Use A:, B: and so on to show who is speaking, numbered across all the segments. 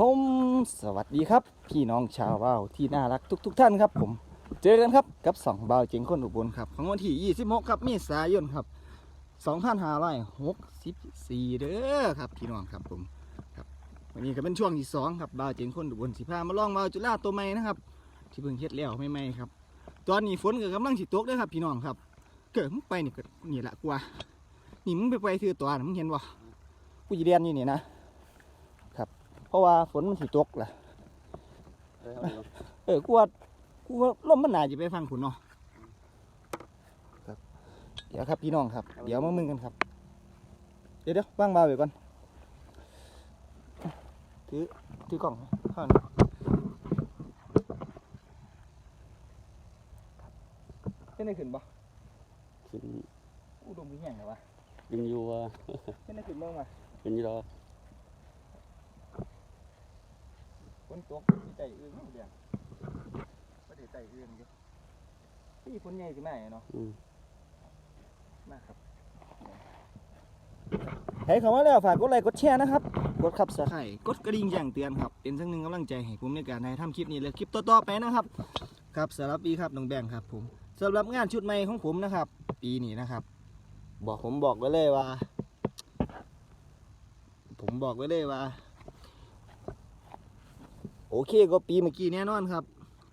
A: ผมสวัสดีครับ พี่น้องชาวว่าวที่น่ารักทุกๆท่านครับ ผม เจอกันครับกับสองบ่าวเจ๋งคนอุบลครับของวันที่26ครับเมษายนครับ2564เด้อครับพี่น้องครับผมครับวันนี้ก็เป็นช่วงที่สองครับบ่าวเจ๋งคนอุบลสิพามาลองบ่าวจุฬาตัวใหม่นะครับ ที่เพิ่งเฮ็ดแล้วไม่ๆครับ ตอนนี้ฝนก็กำลังสิตกเด้อครับ พี่น้องครับ เกิดมึงไปนี่ก็นี่แหละกว่านี่มึงไปไปถือตัวนะมึงเห็นบ่กูจะเรียนอยู่นี่นะ ราะว่าฝนมันสิตกล่ะเออกูว่ากูว่าลมมันหนาจะไปฟังผุนเนาะครับเดี๋ยวครับพี่น้องครับ เดี๋ยวมามึงกันครับ เดี๋ยวเดี๋ยวว่างเบาไว้ก่อนถือถือกล่องข้างนี้เป็นได้ขึ้นบ่
B: ขึ้น
A: อุดมมีแห้งเหรอวะ
B: ขึ้นอยู่ว่า
A: เป็นได้ขึ้นบ้างวะ
B: ขึ้นอยู่ดอก
A: ฝ นตกมีใจอื่นเนาะเดี๋ยวไม่ได้ใจอื่นอยู่พี่ฝนใหญ่สิมาเนาะ
B: อืม
A: มากครับให้คำว่าแล้วฝากกดไลค์กดแชร์นะครับ กดขับสไครต์กดกระดิ่งแจ้งเตือนครับ เป็นสักหนึ่งกำลังใจให้ผมในการในทำคลิปนี้และคลิปต่อๆไปนะครับ ครับสำหรับปีครับน้องแบงค์ครับผมสำหรับงานชุดใหม่ของผมนะครับ ปีนี้นะครับ บอกผมบอกไว้เลยว่า ผมบอกไว้เลยว่า โอเคก็ปีเมื่อกี้แน่นอนครับ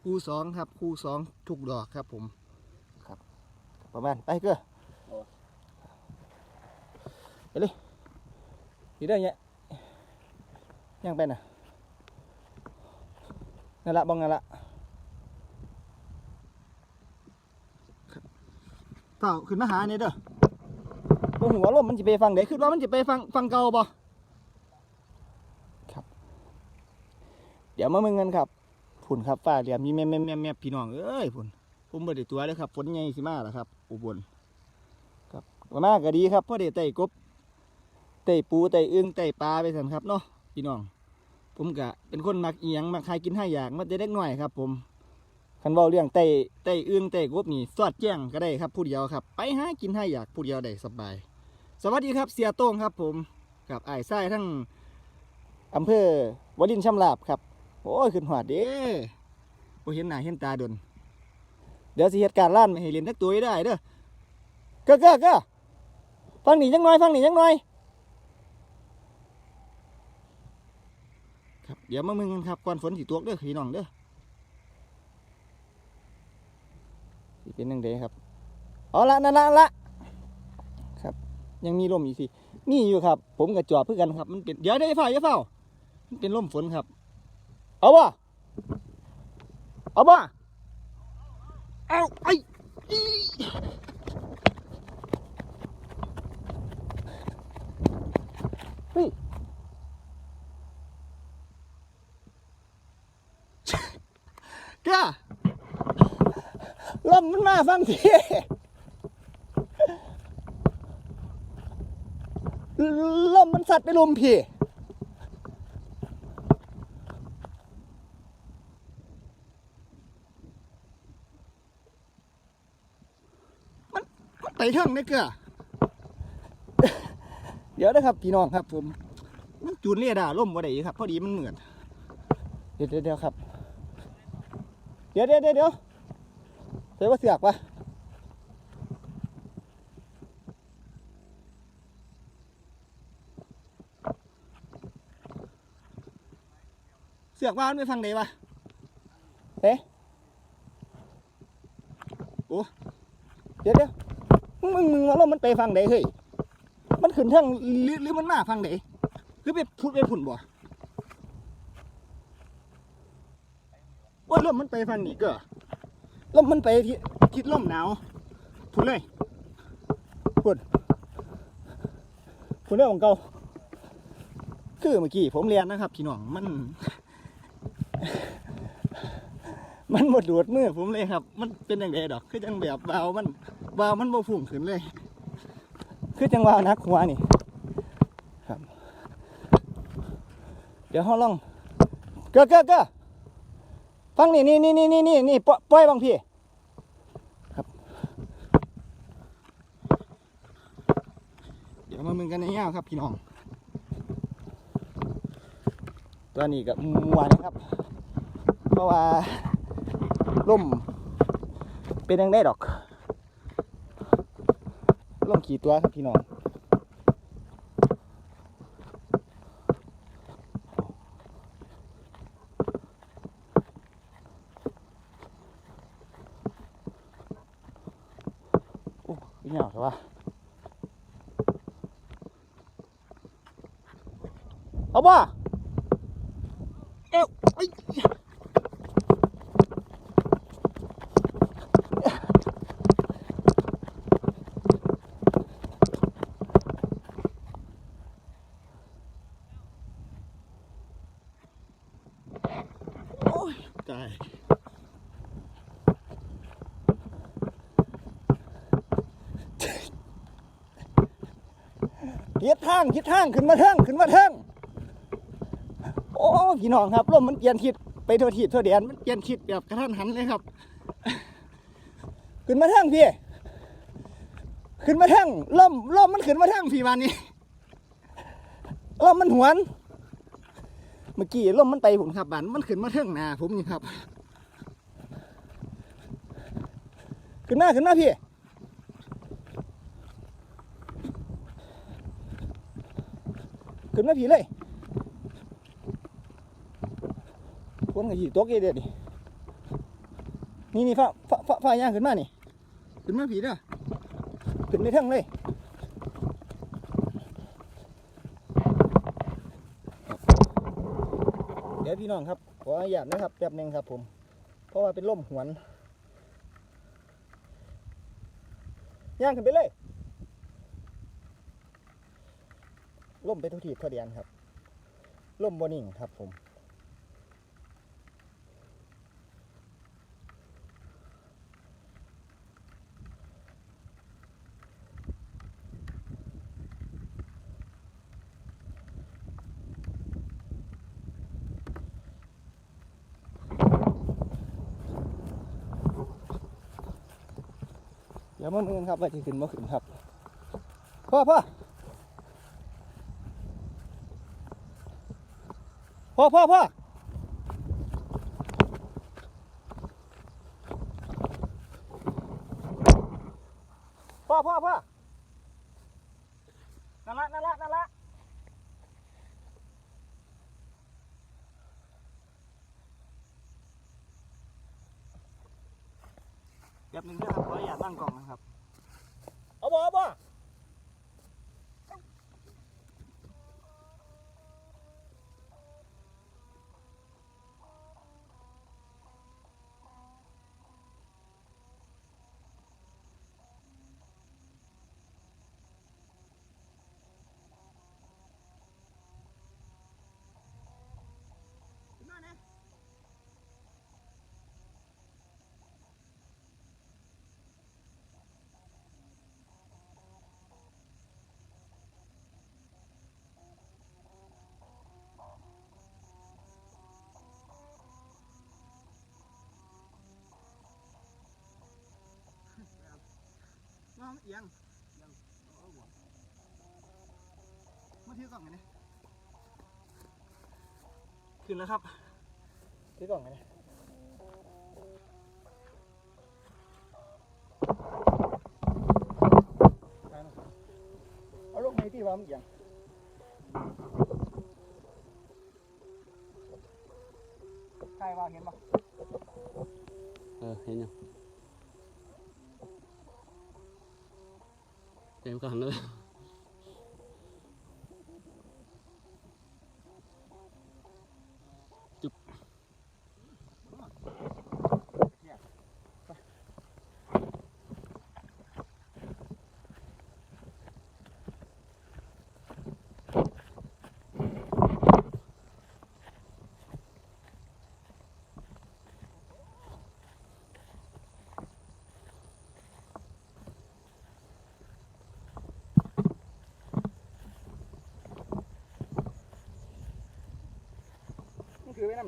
A: คู่สองครับ คู่สองทุกดอกครับผมครับ ประมาณไปเก็ไปเลยนี่ได้เนี่ยยังเป็นอะนั่นละบ้องนั่นละเปล่าขึ้นมาหาเนี่ยเด้อหัวลมมันจะไปฟังเดี๋ยวขึ้นว่ามันจะไปฟังฟังเก่าบ่ ดี๋ยวมาเมืองกันครับผุนครับฟ้าเหลี่ยมมีแม่แม่แม่แม่พี่น้องเอ้ยผุนผมบ่ได้ตัวเลยครับฝนใหญ่สิมาแล้วครับ อุบลครับว่ามาก็ดีครับเพราะได้ไต่กบไต่ปูไต่อึ่งไต่ปลาไปสันครับเนาะพี่น้อง ผมก็เป็นคนมักเอียงมักใครกินให้อยากมาแต่เด็กหน่อยครับ ผมคันว้าเรื่องไต่ไต่อึ่งไต่กบนี่สอดแจ้งก็ได้ครับผู้เดียวครับ ไปหากินให้อยากผู้เดียวได้สบาย สวัสดีครับเสียโต้งครับ ผมกับไอ้ไส้ทั้งอำเภอวลินชำลาบครับ โอ้ยขึ้นหอดเด้บ่เห็นหน้าเห็นตาดนเดี๋ยวสิเหตุการณ์ล้านไม่ให้เล่นทักตัวให้ได้เด้อเก้อเก้อเก้อฟังหนีจังน่อยฟังหนีจังน่อยครับเดี๋ยวมามึงกันครับก่อนฝนสิตกเด้อพี่น้องเด้อสิเป็นจังไดครับเอาละนั่นละนั่นละครับ ยังมีลมอีกสิมีอยู่ครับ ผมกับจอบเพื่อกันครับ มันเป็นเดี๋ยวได้เฝ้าอย่าเฝ้ามันเป็นลมฝนครับ เอาบ่เอาบ่เอาไอ้อีฮ้ยกล้าลมมันมาฟังทีลมมันสัตว์ไปลมพี่ ไปเทิงได้เกลือเดี๋ยวนะครับพี่น้องครับ ผมมันจูนเรียดาล่มบ่ได้ครับ พอดีมันเหมือนเดี๋ยวเดี๋ยวเดี๋ยวครับ เดี๋ยวเดี๋ยวเดี๋ยวเดี๋ยวใส่ว่าเสือกปะเสือกว่ามันไปฟังไหนวะเอ๊ะโอ้เดี๋ยวเดี๋ยว มึงมึงว่าล้วมันไปฟังไหนเฮ้ยมันขึ้นทั้งหรือหรือมันมาฟังไหนหรือไปพูดไปผุ่นบ่ว่าลมมันไปฟังนี่ก็ลมมันไปทิศทิศลมหนาวพูดเลยพูดพูดเรื่องของเก่าคือเมื่อกี้ผมเรียนนะครับพี่น้องมัน มันหมดดูดมือผมเลยครับ มันเป็นอย่างไรดอก คือจังแบบเบามัน วาวมันบ่พุ่งขึ้นเลย คือจังหวะนักหัวนี่ครับ เดี๋ยวเขาลองเก้อเก้อเก้อฟังนี่นี่นี่นี่นี่นี่นี่ปล่อยปล่อยบางพี่ครับ เดี๋ยวมามึงกันในยาวครับพี่น้องตัวนี้กับมัวนะครับ เพราะว่าล่มเป็นยังได้ดอก กี่ตัวครับพี่น้องโอ้ยเหงาใช่ปะเอาบ่เอ้วไอ้ย โอ้ยตาย็ดทางเฮ็ดทางขึ้นมาเทิงขึ้นมาเทิงโอ้พี่น้องครับลมมันเปลี่ยนทิศไปทั่วทิศทั่วแดนมันเปลี่ยนทิศแบบกระทันหันเลยครับ ขึ้นมาเทิงพี่ขึ้นมาเทิงลมลมมันขึ้นมาเทิงพี่วันนี้ลมมันหวน เมื่อกี้ลมมันไปผมครับบานมันขึ้นมาเทิงหนาผมนี่ครับ ขึ้นมาขึ้นมาพี่ ขึ้นมาพี่เลยคนกับหีตกเด็ดดินี่นี่ฟ้าฟ้าฟ้าย่างขึ้นมานี่ขึ้นมาพี่เด้อขึ้นในเทิงเลยเดี๋ยวพี่น้องครับขออนุญาตนะครับแป๊บหนึงครับ ผม เพราะว่าเป็นล่มหวนย่างขึ้นไปเลย ล่มไปทุกทีทุกเดียนครับล่มบนิ่งครับผมเดี๋ยวมันเองครับว่าจะขึ้นมาขึ้นครับพ่อพ่อ พ่อพ่อพ่อพ่อพ่อพ่อนั่นละนั่นละนั่นละเดี๋ยวหนึ่งนะครับขออนุญาตั้งกล่องนะครับ เอาบ่เอาบ่ เอียงเอียงเอาหัวมาถือกล่องไงเนี่ยขึ้นแล้วครับถือกล่องไงเนี่ยเอาลงในที่ว่ามันเอียงใช่ว่าเห็นปะ
B: เออเห็นยังเต็มก่อนเลย
A: 点唔够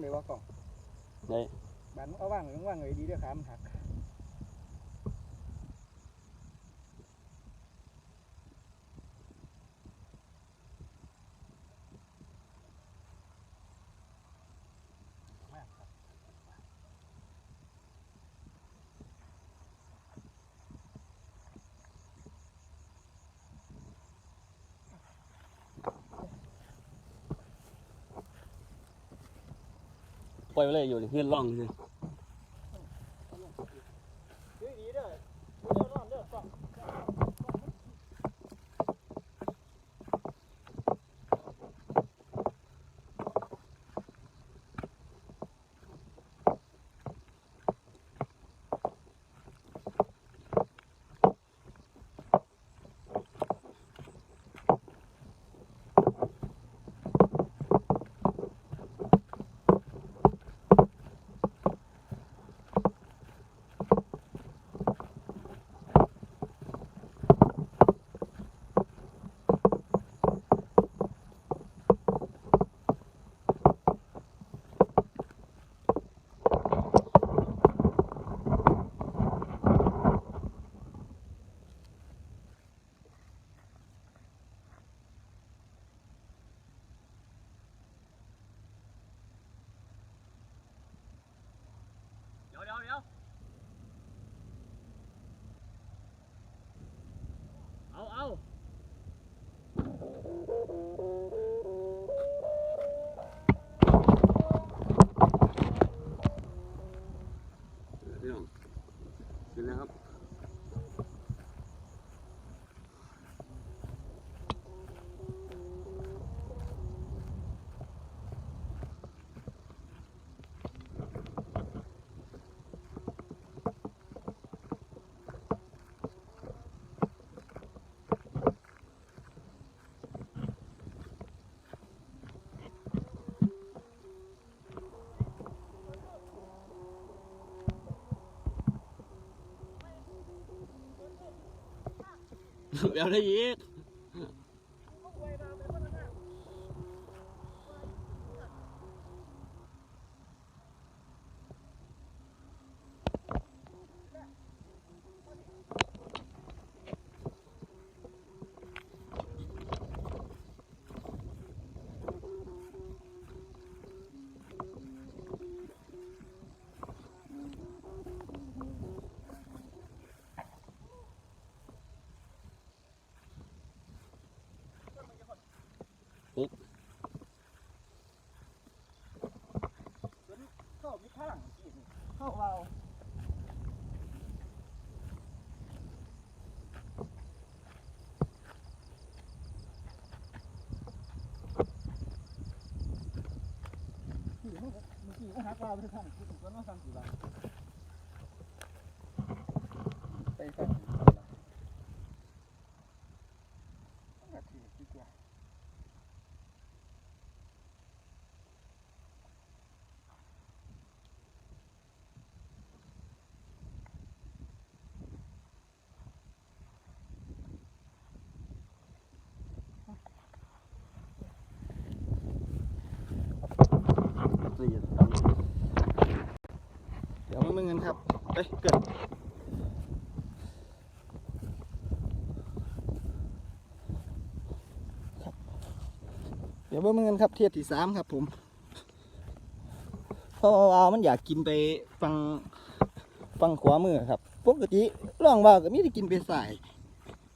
A: เดี๋ยวว่ากล่อง
B: ได้
A: บานเอาว่างหรือว่างเลยดีเด้วยขามันหัก
B: ปล่อยไปเลยอยู่นี่เพื่อนร่องเลย
A: ดีเด้อเด้อร้อนเด้อต้อง
B: เดี๋ยวเดี๋ยวเดี๋ยวเอาเอาพี่น้องเห็นแล้วครับ เดี๋ยวได้อีก
A: เข้ามีข้างอีกเข้าเอาเมื่อกี้ก็หักเราไปทางที่ถูกต้องสั่งกี่บาทไปสั่งกี่บาทต้องกระถือดีกว่า
B: ละเอียดตามนี้
A: เมึงเงินครับเอ้ยเกิดครับเดี๋ยวมึงเงินครับเทียบที่สามครับผมเพราะว่ามันอยากกินไปฟังฟังขวามือครับปกติร่องว่าก็มีแต่กินไปใสาย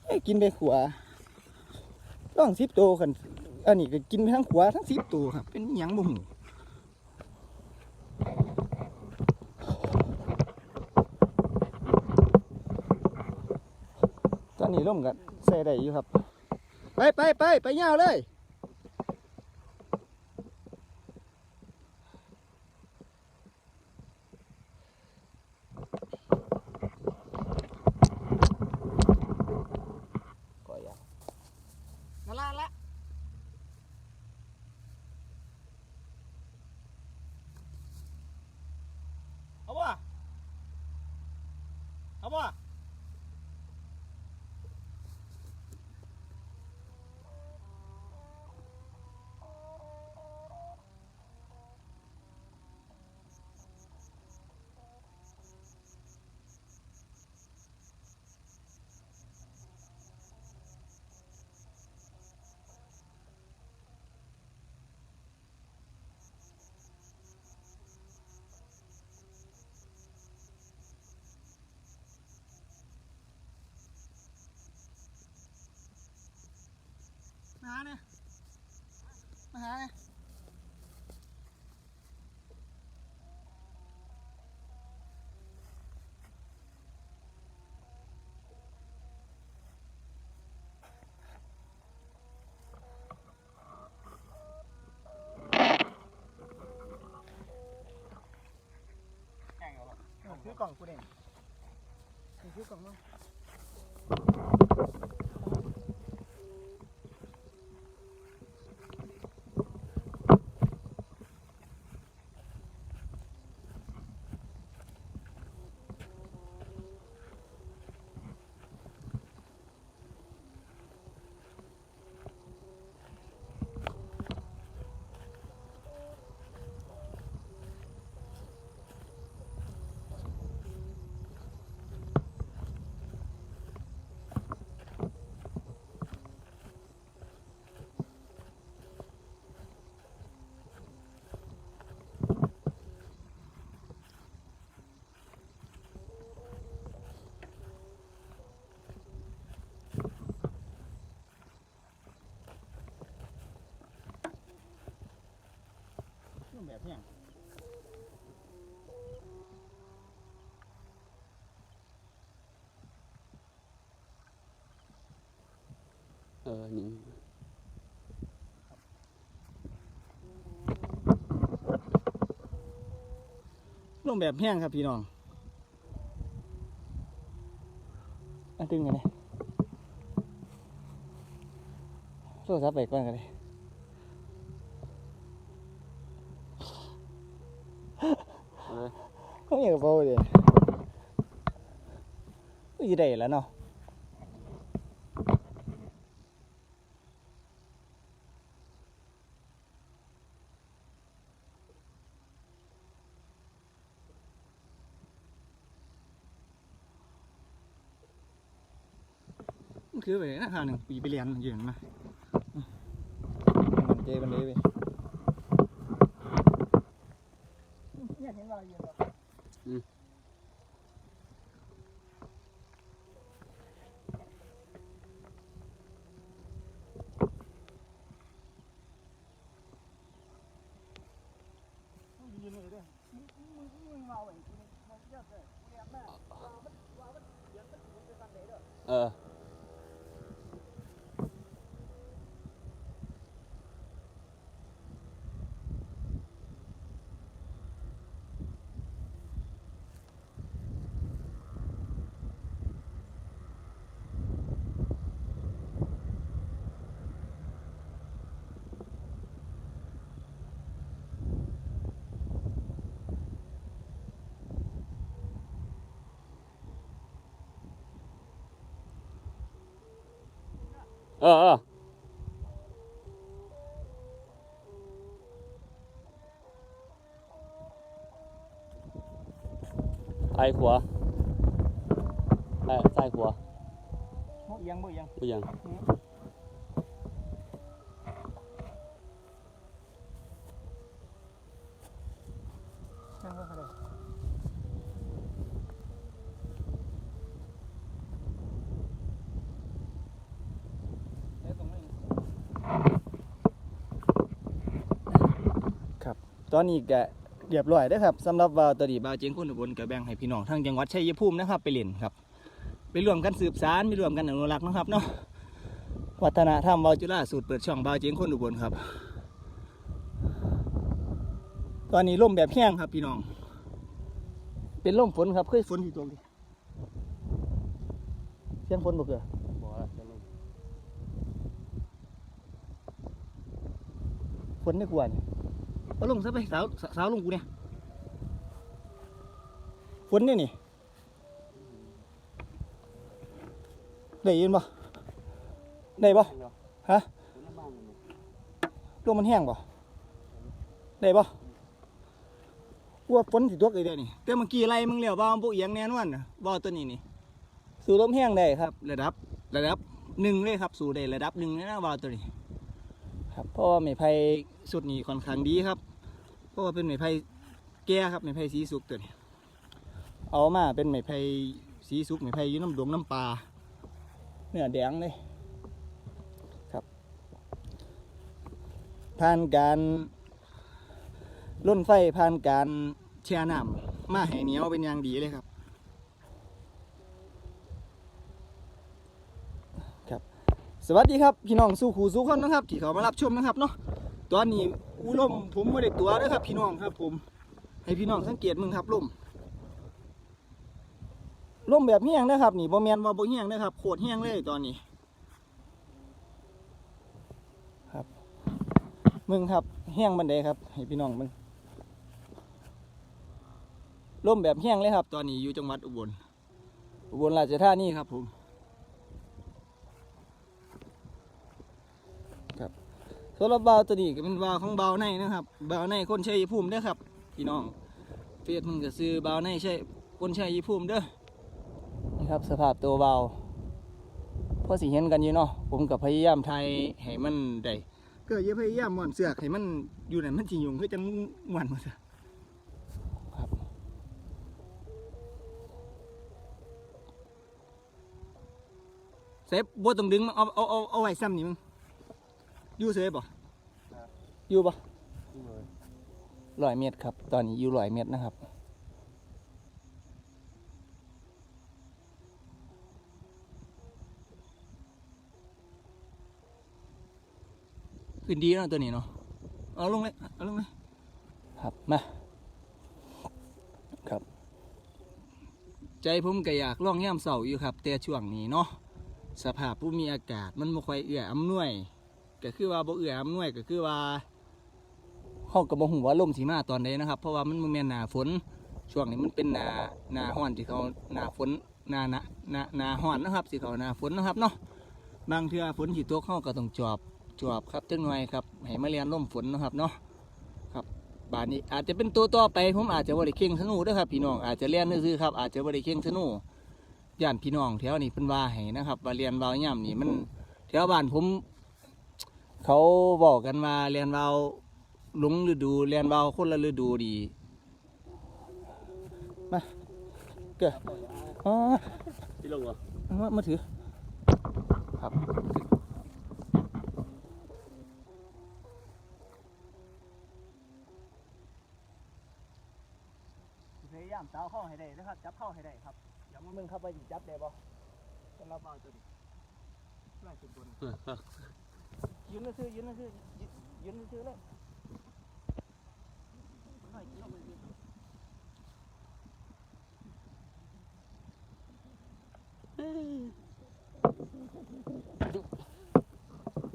A: ไอ้กินไปขวาร่องสิบตัวกันอันนี้ก็กินไปทั้งขวาทั้งสิบตัวครับ เป็นหยังบ่หู ตอนนี้ ร่มกันใส่ได้อยู่ครับ ไปไปไปไปยาวเลย ก็ยาวมาลาละเอาบ่เอาบ่ มาหาเนี่ยมาหาเนี่ย คือกล่องกูเองถือกล่องมา
B: ออนี่
A: รูปแบบแห้งครับพี่น้องอันตึงกันเลยโทรศัพท์ไปก่อนกันเลย
B: เออ
A: เขาอยากกระเป๋าเลยก็จะได้แล้วเนาะ คือไปเลยนะคาหนึ่งปีไปเรียนอยู่เห็นไหมอืมมันเจมันเลยไปเนี่ยเห็นว่าเยอะ
B: เออ เออเออไอ้ขวาไอ้ซ้ายขวา
A: บ่เอียงบ่เอียง
B: ไม่ยัง
A: ช่างว่าเขาเลยครับ ตอนนี้ก็เรียบร้อยแล้วครับสำหรับวาวตวดีบาวเจียงคุณอุบลกับแบ่งให้พี่น้องทางจังหวัดชัยภูมินะครับ ไปเล่นครับ ไปร่วมกันสืบสารไปร่วมกันอนุรักษ์นะครับเนาะวัฒนธรรมวาวจุฬาสูตรเปิดช่องบาวเจียงคุณอุบลครับ ตอนนี้ลมแบบแห้งครับพี่น้อง เป็นลมฝนครับเคยฝนที่ตรงนี้เสียงฝนบ่เกือ
B: บอะ
A: ฝนไม่กวน เอาลงซะไปสาวสาวลงกูเนี่ยฝนนี่นี่ได้ยินบ่ได้บ่ฮะลมมันแห้งบ่ได้บ่กลัวฝนสิตกเลยเดี๋ยวนี้แต่เมื่อกี้ไล่มึงแล้วว่ามันบ่เอียงแน่นอนน่ะบ่ตัวนี้นี่สู่ลมแห้งได้ครับ ระดับระดับหนึ่งเลยครับสู่ได้ระดับหนึ่งเลยนะว่าตัวนี้ ครับเพราะว่าไม้ไผ่สุดนี้ค่อนข้างดีครับเพ ราะว่าเป็นไม้ไผ่แก่ครับไม้ไผ่สีสุกตัวนี้ เอามาเป็นไม้ไผ่สีสุกไม้ไผ่อยู่น้ำดงน้ำปลาเนื้อแดงเลยครับผ่านการล่นไฟผ่านการแช่น้ำมาให้เหนียวเป็นอย่างดีเลยครับครับ สวัสดีครับ พี่น้องสู้ขู่สู้คนนะครับที่เขามารับชมนะครับเนาะ ตอนนี้อูลมผมไม่ได้ตัวนะครับ พี่น้องครับ ผม ให้พี่น้องสังเกตมึงครับลมลมแบบเฮี้ยงนะครับ นี่บ่แมนว่าบ่เฮี้ยงนะครับโคตรเฮี้ยงเลยตอนนี้ ครับ มึงครับเฮี้ยงบันไดครับ ให้พี่น้องมึงลมแบบเฮี้ยงเลยครับ ตอนนี้อยู่จังหวัดอุบลอุบลราชธานีครับผมครับ สำหรับบาวตัวนี้ก็เป็นบาวของบาวในนะครับบาวในคนใชัยภูมิเด้อครับพี่น้องเฟียดมึงก็ซื้อบาวในใช่คนใชัยภูมิเด้อนี่ครับสภาพตัวบาวพอสิเห็นกันอยู่เนาะผมกับพยายามไทยให้มันได้ก็อย่าพยายามม่วนเสือกให้มันอยู่นั่นมันสิงอยุงคือจังม่วนมาซะครับเซฟบ่ต้องดึงเอาเอาเอาเอาไว้ซ้ำนี่มึง อยู่เซฟบ่อยู่บ่ร้อยเมตรครับ ตอนนี้อยู่ร้อยเมตรนะครับขึ้นดีเนาะตัวนี้เนาะเอาลงเลยเอาลงเลยครับมาครับ ใจผมก็อยากล่องย่ามเสาอยู่ครับ แต่ช่วงนี้เนาะสภาพภูมิอากาศมันบ่ค่อยเอื้ออำนวย ก็คือว่าบ่เอื้ออำนวยก็คือว่าเขาก็บ่ฮู้ว่าลมสิมาตอนใดนะครับ เพราะว่ามันบ่แม่นหน้าฝน ช่วงนี้มันเป็นหน้าหน้าร้อนที่เขาหน้าฝนหน้าหน้าหน้าหน้าร้อนนะครับสิเขาหน้าฝนนะครับเนาะบางเทื่อฝนสิตกเขาก็ต้องจอบจอบครับจังหน่อยครับให้มาเรียนลมฝนนะครับเนาะครับบานนี้อาจจะเป็นตัวต่อไปผมอาจจะบ่ได้เข่งธนูด้อครับพี่น้องอาจจะเรียนซื่อครับอาจจะบ่ได้เข่งธนูย่านพี่น้องแถวนี้เพิ่นว่าให้นะครับว่าเรียนเบาย่ำนี่มันแถวบ้านผม เขาบอกกันว่าเรียนเบาหลงฤดูเรียนเบาคนละฤดูดีมาเกิดอ๋อ
B: ที่ลงวะ
A: มามาถือ ครับพยายามสาวเข้าให้ได้นะครับ จับเข้าให้ได้ครับอย่ามามึงเข้าไปดิจับได้บ่สำหรับเบาตัวนี้ช่วยสุดบน ยืนซื่อยืนซื่อยืนยืนซื่อเลย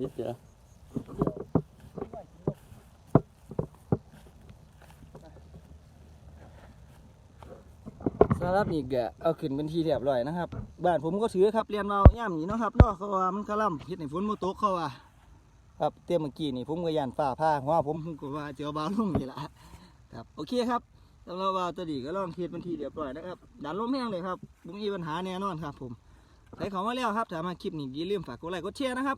B: นิดเดียว
A: สำหรับนี่ก็เอาขึ้นเป็นทีเรียบร้อยนะครับ บ้านผมก็ถือครับเรียนเราย่ำนี่เนาะครับเนาะเขาว่ามันกระล่ำเฮ็ดให้ฝนบ่ตกเขาว่า ครับเตรียมเมื่อกี้นี่ผมก็ยานฟ้าผ้าหัวผมผมก็ว่าจะเอาบาวลงนี่และครับโอเคครับสำหรับว่าตัวดีก็ลองเทสเป็นทีเรียบร้อยนะครับดันลมแห้งเลยครับผมมีปัญหาแน่นอนครับ ผมใครข้ามาแล้วครับถ้ามาคลิปนี้อย่าลืมฝากกดไลค์กดแชร์นะครับ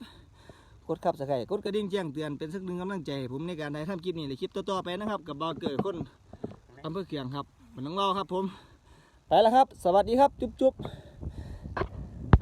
A: กดครับสไครกดกระดิ่งแจ้งเตือนเป็นสักหนึ่งกำลังใจผมในการได้ทำคลิปนี้หรือคลิปต่อๆไปนะครับ กับบอลเกิดคนอำเภอเขียงครับมันน้องเราครับผม ไปแล้วครับ สวัสดีครับ จุ๊บจุ๊บ